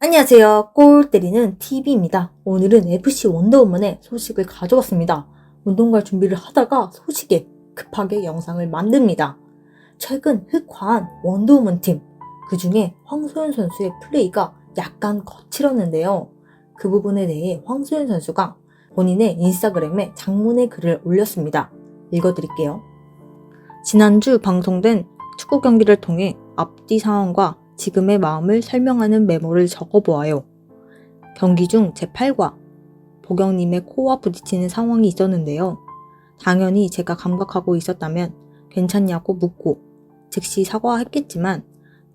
안녕하세요. 골 때리는 TV입니다. 오늘은 FC 원더우먼의 소식을 가져왔습니다. 운동갈 준비를 하다가 소식에 급하게 영상을 만듭니다. 최근 흑화한 원더우먼 팀, 그 중에 황소연 선수의 플레이가 약간 거칠었는데요. 그 부분에 대해 황소연 선수가 본인의 인스타그램에 장문의 글을 올렸습니다. 읽어드릴게요. 지난주 방송된 축구 경기를 통해 앞뒤 상황과 지금의 마음을 설명하는 메모를 적어보아요. 경기 중제 팔과 보경님의 코와 부딪히는 상황이 있었는데요. 당연히 제가 감각하고 있었다면 괜찮냐고 묻고 즉시 사과했겠지만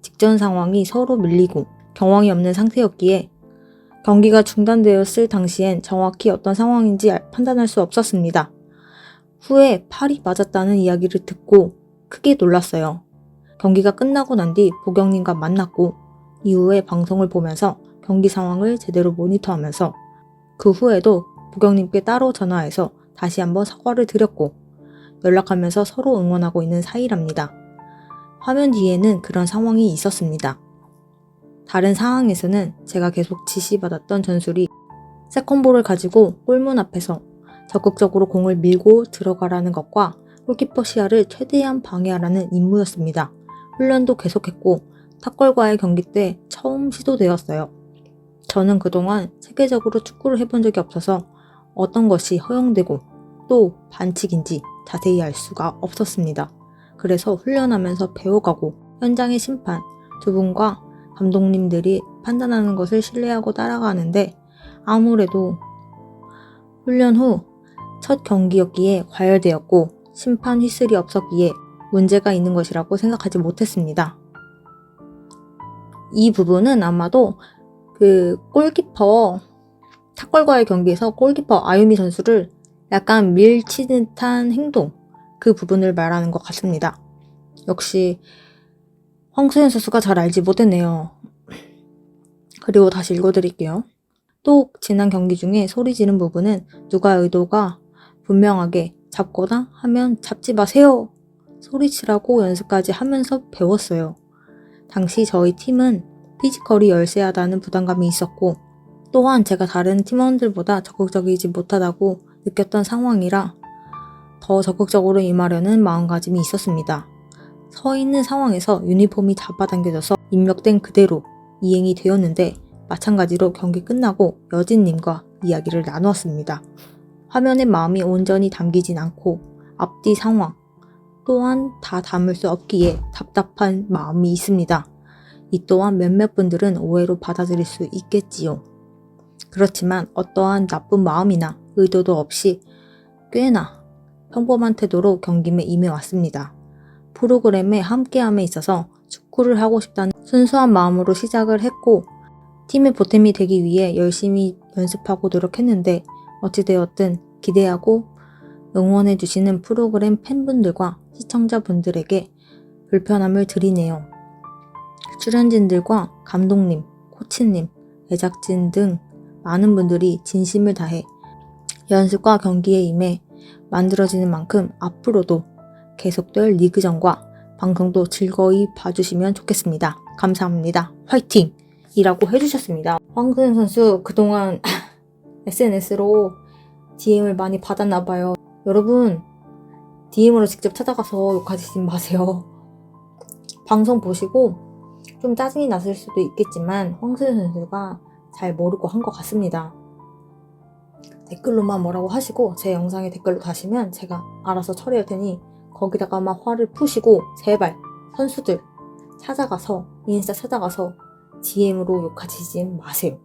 직전 상황이 서로 밀리고 경황이 없는 상태였기에 경기가 중단되었을 당시엔 정확히 어떤 상황인지 알- 판단할 수 없었습니다. 후에 팔이 맞았다는 이야기를 듣고 크게 놀랐어요. 경기가 끝나고 난 뒤 보경님과 만났고 이후에 방송을 보면서 경기 상황을 제대로 모니터하면서 그 후에도 보경님께 따로 전화해서 다시 한번 사과를 드렸고 연락하면서 서로 응원하고 있는 사이랍니다. 화면 뒤에는 그런 상황이 있었습니다. 다른 상황에서는 제가 계속 지시받았던 전술이 세컨볼을 가지고 골문 앞에서 적극적으로 공을 밀고 들어가라는 것과 골키퍼 시야를 최대한 방해하라는 임무였습니다. 훈련도 계속했고 탁골과의 경기 때 처음 시도되었어요. 저는 그동안 체계적으로 축구를 해본 적이 없어서 어떤 것이 허용되고 또 반칙인지 자세히 알 수가 없었습니다. 그래서 훈련하면서 배워가고 현장의 심판 두 분과 감독님들이 판단하는 것을 신뢰하고 따라가는데 아무래도 훈련 후 첫 경기였기에 과열되었고 심판 휘슬이 없었기에 문제가 있는 것이라고 생각하지 못했습니다. 이 부분은 아마도 그 골키퍼 탁골과의 경기에서 골키퍼 아유미 선수를 약간 밀치는 듯한 행동 그 부분을 말하는 것 같습니다. 역시 황소연 선수가 잘 알지 못했네요. 그리고 다시 읽어드릴게요. 또 지난 경기 중에 소리 지른 부분은 누가 의도가 분명하게 잡거나 하면 잡지 마세요 소리치라고 연습까지 하면서 배웠어요. 당시 저희 팀은 피지컬이 열세하다는 부담감이 있었고, 또한 제가 다른 팀원들보다 적극적이지 못하다고 느꼈던 상황이라 더 적극적으로 임하려는 마음가짐이 있었습니다. 서 있는 상황에서 유니폼이 잡아당겨져서 입력된 그대로 이행이 되었는데, 마찬가지로 경기 끝나고 여진님과 이야기를 나누었습니다. 화면에 마음이 온전히 담기진 않고, 앞뒤 상황, 또한 다 담을 수 없기에 답답한 마음이 있습니다. 이 또한 몇몇 분들은 오해로 받아들일 수 있겠지요. 그렇지만 어떠한 나쁜 마음이나 의도도 없이 꽤나 평범한 태도로 경기에 임해왔습니다. 프로그램에 함께함에 있어서 축구를 하고 싶다는 순수한 마음으로 시작을 했고 팀의 보탬이 되기 위해 열심히 연습하고 노력했는데 어찌되었든 기대하고 응원해주시는 프로그램 팬분들과 시청자분들에게 불편함을 드리네요. 출연진들과 감독님, 코치님, 제작진 등 많은 분들이 진심을 다해 연습과 경기에 임해 만들어지는 만큼 앞으로도 계속될 리그전과 방송도 즐거이 봐주시면 좋겠습니다. 감사합니다. 화이팅! 이라고 해주셨습니다. 황소연 선수 그동안 SNS로 DM을 많이 받았나봐요. 여러분, DM으로 직접 찾아가서 욕하지 마세요. 방송 보시고 좀 짜증이 났을 수도 있겠지만 황소연 선수가 잘 모르고 한 것 같습니다. 댓글로만 뭐라고 하시고 제 영상에 댓글로 다시면 제가 알아서 처리할 테니 거기다가만 화를 푸시고 제발 선수들 찾아가서 인스타 찾아가서 DM으로 욕하지 마세요.